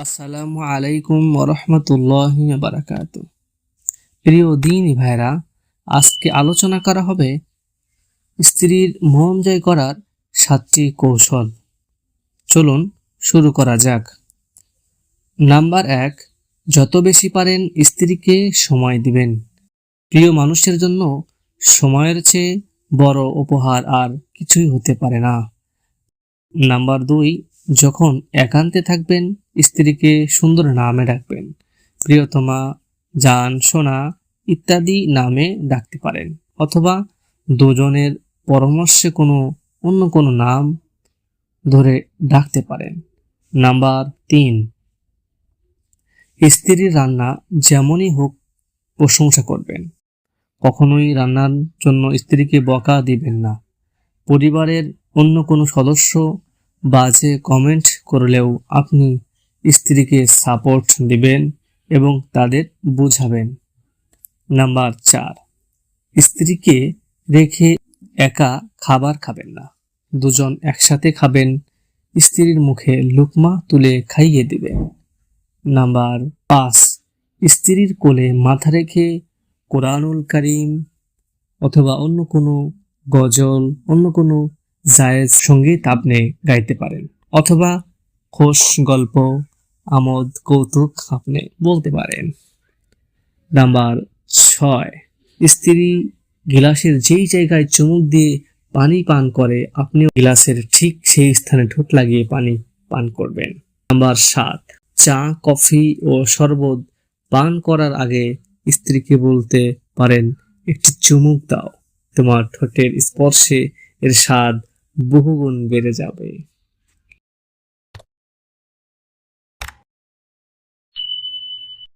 আসসালামু আলাইকুম ওরহমতুল্লাহ বারাকাত প্রিয় দিন ভাইরা, আজকে আলোচনা করা হবে স্ত্রীর মন জয় করার সাতটি কৌশল। চলুন শুরু করা যাক। নাম্বার এক, যত বেশি পারেন স্ত্রীকে সময় দিবেন। প্রিয় মানুষের জন্য সময়ের চেয়ে বড় উপহার আর কিছুই হতে পারে না। নাম্বার দুই যখন একান্তে থাকবেন, স্ত্রীকে সুন্দর নামে ডাকবেন। প্রিয়তমা, জান, সোনা ইত্যাদি নামে ডাকতে পারেন। অথবা দুজনের পরামর্শে কোনো অন্য কোনো নাম ধরে ডাকতে পারেন। নাম্বার তিন। স্ত্রীর রান্না যেমনই হোক প্রশংসা করবেন। কখনোই রান্নার জন্য স্ত্রীকে বকা দিবেন না। পরিবারের অন্য কোনো সদস্য বাজে কমেন্ট করলেও আপনি স্ত্রীকে সাপোর্ট দিবেন এবং তাদের বুঝাবেন। নাম্বার চার, স্ত্রীকে রেখে একা খাবার খাবেন না। দুজন একসাথে খাবেন, স্ত্রীর মুখে লুকমা তুলে খাইয়ে দিবেন। নাম্বার পাঁচ, স্ত্রীর কোলে মাথা রেখে কোরআনুল করিম অথবা অন্য কোনো গজল, অন্য কোনো জায়েজ সংগীত আপনি গাইতে পারেন। অথবা খোশ গল্প, আমোদ, কৌতুক আপনি বলতে পারেন। নাম্বার ছয়, স্ত্রী গিলাসের যেই জায়গায় চুমুক দিয়ে পানি পান করে, আপনিও গিলাসের ঠিক সেই স্থানে ঠোঁট লাগিয়ে পানি পান করবেন। নাম্বার সাত, চা, কফি ও শরবত পান করার আগে স্ত্রীকে বলতে পারেন, একটি চুমুক দাও। তোমার ঠোঁটের স্পর্শে এর স্বাদ বহুগুণ বেড়ে যাবে।